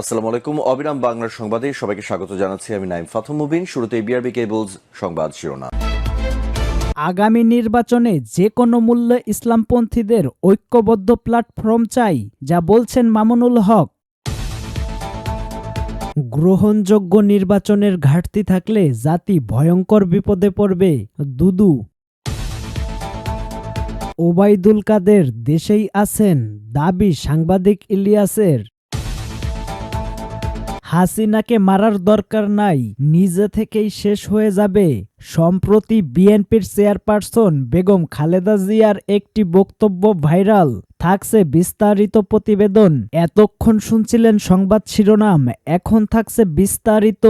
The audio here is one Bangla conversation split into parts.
আসসালামু আলাইকুম, অবিরাম বাংলার সংবাদে সবাইকে স্বাগত জানাচ্ছি আমি নাইম ফাথম মুবিন। শুরুতে বিআরবি কেবলস সংবাদ শিরোনাম। আগামী নির্বাচনে যে কোনো মূল্যে ইসলামপন্থীদের ঐক্যবদ্ধ প্ল্যাটফর্ম চাই, যা বলছেন মামুনুল হক। গ্রহণযোগ্য নির্বাচনের ঘাটতি থাকলে জাতি ভয়ঙ্কর বিপদে পড়বে, দুদু। ওবায়দুল কাদের দেশেই আছেন, দাবি সাংবাদিক ইলিয়াসের। হাসিনাকে মারার দরকার নাই, নিজে থেকেই শেষ হয়ে যাবে। সম্প্রতি বিএনপির চেয়ারপারসন বেগম খালেদা জিয়ার একটি বক্তব্য ভাইরাল, থাকছে বিস্তারিত প্রতিবেদন। এতক্ষণ শুনছিলেন সংবাদ শিরোনাম, এখন থাকছে বিস্তারিত।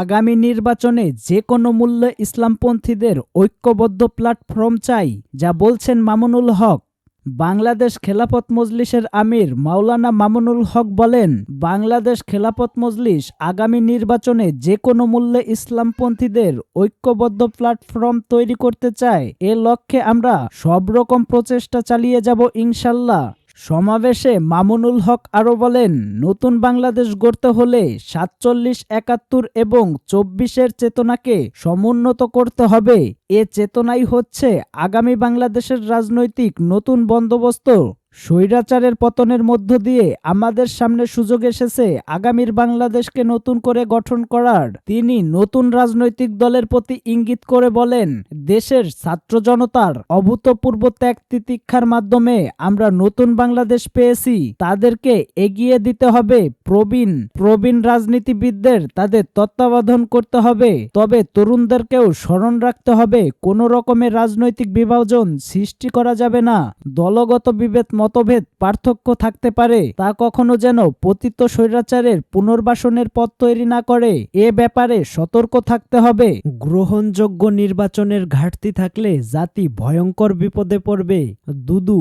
আগামী নির্বাচনে যে কোনো মূল্যে ইসলামপন্থীদের ঐক্যবদ্ধ প্ল্যাটফর্ম চাই, যা বলছেন মামুনুল হক। বাংলাদেশ খেলাপথ মজলিসের আমির মাওলানা মামুনুল হক বলেন, বাংলাদেশ খেলাপথ মজলিস আগামী নির্বাচনে যে কোনো মূল্যে ইসলামপন্থীদের ঐক্যবদ্ধ প্ল্যাটফর্ম তৈরি করতে চায়। এ লক্ষ্যে আমরা সব রকম প্রচেষ্টা চালিয়ে যাব ইনশাল্লাহ। সমাবেশে মামুনুল হক আরও বলেন, নতুন বাংলাদেশ গড়তে হলে সাতচল্লিশ, একাত্তর এবং চব্বিশের চেতনাকে সমুন্নত করতে হবে। এ চেতনাই হচ্ছে আগামী বাংলাদেশের রাজনৈতিক নতুন বন্দোবস্ত। স্বৈরাচারের পতনের মধ্য দিয়ে আমাদের সামনে সুযোগ এসেছে আগামীর বাংলাদেশকে নতুন করে গঠন করার। তিনি নতুন রাজনৈতিক দলের প্রতি ইঙ্গিত করে বলেন, দেশের ছাত্র জনতার অভূতপূর্ব ত্যাগ তিতিক্ষার মাধ্যমে আমরা নতুন বাংলাদেশ পেয়েছি। তাদেরকে এগিয়ে দিতে হবে প্রবীণ প্রবীণ রাজনীতিবিদদের। তাদের তত্ত্বাবধান করতে হবে। তবে তরুণদেরকেও স্মরণ রাখতে হবে। কোনো রকমের রাজনৈতিক বিভাজন সৃষ্টি করা যাবে না। দলগত বিভেদ মতভেদ, পার্থক্য থাকতে পারে, তা কখনো যেন পতিত স্বৈরাচারের পুনর্বাসনের পথ তৈরি না করে। এ ব্যাপারে সতর্ক থাকতে হবে। গ্রহণযোগ্য নির্বাচনের ঘাটতি থাকলে জাতি ভয়ঙ্কর বিপদে পড়বে। দুদু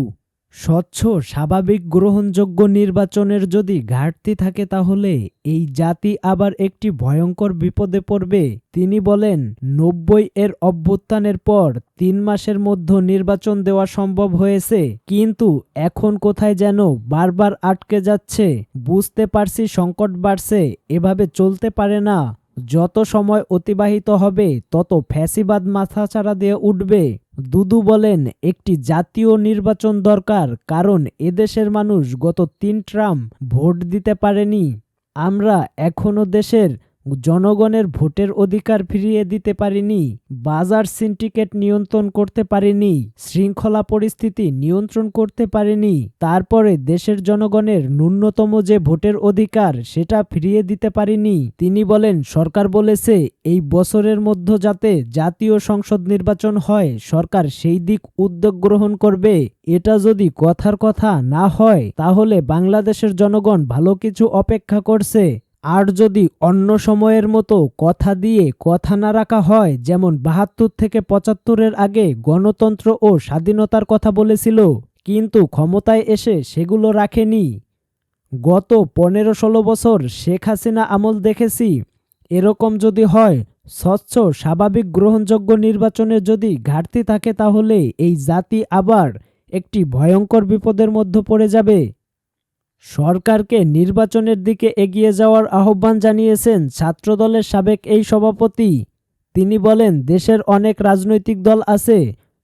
স্বচ্ছ, স্বাভাবিক, গ্রহণযোগ্য নির্বাচনের যদি ঘাটতি থাকে তাহলে এই জাতি আবার একটি ভয়ঙ্কর বিপদে পড়বে। তিনি বলেন, নব্বই এর অভ্যুত্থানের পর তিন মাসের মধ্যে নির্বাচন দেওয়া সম্ভব হয়েছে, কিন্তু এখন কোথায় যেন বারবার আটকে যাচ্ছে। বুঝতে পারছি সংকট বাড়ছে, এভাবে চলতে পারে না। যত সময় অতিবাহিত হবে, তত ফ্যাসিবাদ মাথাচাড়া দিয়ে উঠবে। দুদু বলেন, একটি জাতীয় নির্বাচন দরকার, কারণ এদেশের মানুষ গত তিন ট্রাম ভোট দিতে পারেনি। আমরা এখনও দেশের জনগণের ভোটের অধিকার ফিরিয়ে দিতে পারিনি, বাজার সিন্ডিকেট নিয়ন্ত্রণ করতে পারিনি, শৃঙ্খলা পরিস্থিতি নিয়ন্ত্রণ করতে পারিনি, তারপরে দেশের জনগণের ন্যূনতম যে ভোটের অধিকার সেটা ফিরিয়ে দিতে পারিনি। তিনি বলেন, সরকার বলেছে, এই বছরের মধ্যে যাতে জাতীয় সংসদ নির্বাচন হয়, সরকার সেই দিক উদ্যোগ গ্রহণ করবে। এটা যদি কথার কথা না হয়, তাহলে বাংলাদেশের জনগণ ভালো কিছু অপেক্ষা করছে। আর যদি অন্য সময়ের মতো কথা দিয়ে কথা না রাখা হয়, যেমন বাহাত্তর থেকে পঁচাত্তরের আগে গণতন্ত্র ও স্বাধীনতার কথা বলেছিল, কিন্তু ক্ষমতায় এসে সেগুলো রাখেনি। গত পনেরো ষোলো বছর শেখ হাসিনা আমল দেখেছি, এরকম যদি হয়, স্বচ্ছ, স্বাভাবিক গ্রহণযোগ্য নির্বাচনে যদি ঘাটতি থাকে তাহলে এই জাতি আবার একটি ভয়ঙ্কর বিপদের মধ্যে পড়ে যাবে। সরকারকে নির্বাচনের দিকে এগিয়ে যাওয়ার আহ্বান জানিয়েছেন ছাত্রদলের সাবেক এই সভাপতি। তিনি বলেন, দেশের অনেক রাজনৈতিক দল আছে,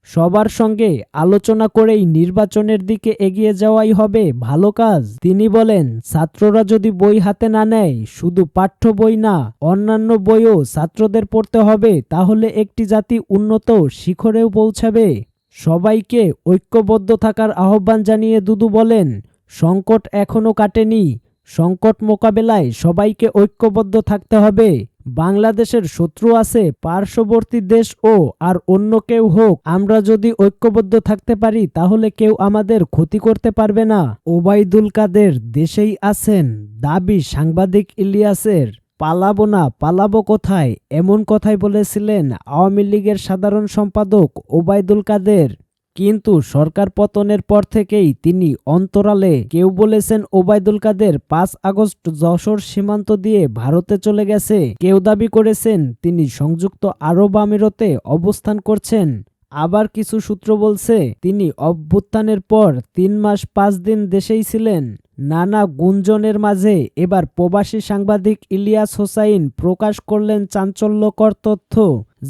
সবার সঙ্গে আলোচনা করেই নির্বাচনের দিকে এগিয়ে যাওয়াই হবে ভালো কাজ। তিনি বলেন, ছাত্ররা যদি বই হাতে না নেয়, শুধু পাঠ্য বই না, অন্যান্য বইও ছাত্রদের পড়তে হবে, তাহলে একটি জাতি উন্নত শিখরেও পৌঁছাবে। সবাইকে ঐক্যবদ্ধ থাকার আহ্বান জানিয়ে দুদু বলেন সংকট এখনও কাটেনি। সংকট মোকাবেলায় সবাইকে ঐক্যবদ্ধ থাকতে হবে। বাংলাদেশের শত্রু আছে পার্শ্ববর্তী দেশ ও, আর অন্য কেউ হোক, আমরা যদি ঐক্যবদ্ধ থাকতে পারি, তাহলে কেউ আমাদের ক্ষতি করতে পারবে না। ওবায়দুল কাদের দেশেই আছেন, দাবি সাংবাদিক ইলিয়াসের। পালাবো না, পালাবো কোথায়? এমন কথাই বলেছিলেন আওয়ামী লীগের সাধারণ সম্পাদক ওবায়দুল কাদের। কিন্তু সরকার পতনের পর থেকেই তিনি অন্তরালে কেউ বলেছেন ওবায়দুল কাদের পাঁচ আগস্ট যশোর সীমান্ত দিয়ে ভারতে চলে গেছে। কেউ দাবি করেছেন তিনি সংযুক্ত আরব আমিরতে অবস্থান করছেন। আবার কিছু সূত্র বলছে তিনি অভ্যুত্থানের পর তিন মাস পাঁচ দিন দেশেই ছিলেন। নানা গুঞ্জনের মাঝে এবার প্রবাসী সাংবাদিক ইলিয়াস হোসাইন প্রকাশ করলেন চাঞ্চল্যকর তথ্য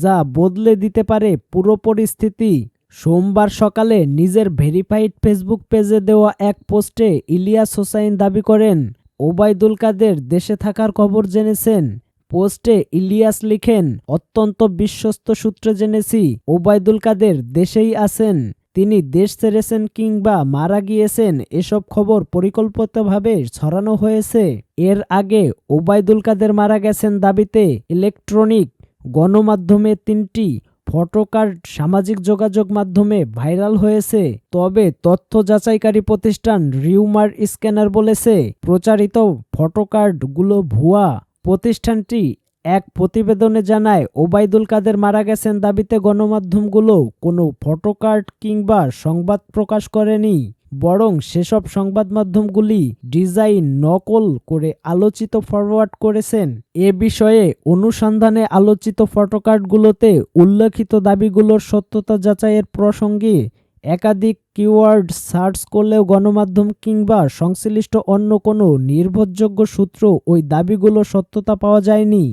যা বদলে দিতে পারে পুরো পরিস্থিতি। সোমবার সকালে নিজের ভেরিফাইড ফেসবুক পেজে দেওয়া এক পোস্টে ইলিয়াস হোসাইন দাবি করেন, ওবায়দুল কাদের দেশে থাকার খবর জেনেছেন। পোস্টে ইলিয়াস লিখেন, অত্যন্ত বিশ্বস্ত সূত্রে জেনেছি, ওবায়দুল কাদের দেশেই আছেন। তিনি দেশ ছেড়েছেন কিংবা মারা গিয়েছেন, এসব খবর পরিকল্পিতভাবে ছড়ানো হয়েছে। এর আগে ওবায়দুল কাদের মারা গেছেন দাবিতে ইলেকট্রনিক গণমাধ্যমে তিনটি ফটোকার্ড সামাজিক যোগাযোগ মাধ্যমে ভাইরাল হয়েছে। তবে তথ্য যাচাইকারী প্রতিষ্ঠান রিউমার স্ক্যানার বলেছে, প্রচারিত ফটোকার্ডগুলো ভুয়া। প্রতিষ্ঠানটি এক প্রতিবেদনে জানায়, ওবায়দুল কাদের মারা গেছেন দাবিতে গণমাধ্যমগুলো কোনো ফটোকার্ড কিংবা সংবাদ প্রকাশ করেনি। বরং সেসব সংবাদ মাধ্যমগুলি ডিজাইন নকল করে আলোচিত ফরওয়ার্ড করেছেন। এ বিষয়ে অনুসন্ধানে আলোচিত ফটোকার্ডগুলোতে উল্লেখিত দাবিগুলোর সত্যতা যাচাইয়ের প্রসঙ্গে একাধিক কিওয়ার্ড সার্চ করলেও গণমাধ্যম কিংবা সংশ্লিষ্ট অন্য কোনো নির্ভরযোগ্য সূত্র ওই দাবিগুলোর সত্যতা পাওয়া যায়নি।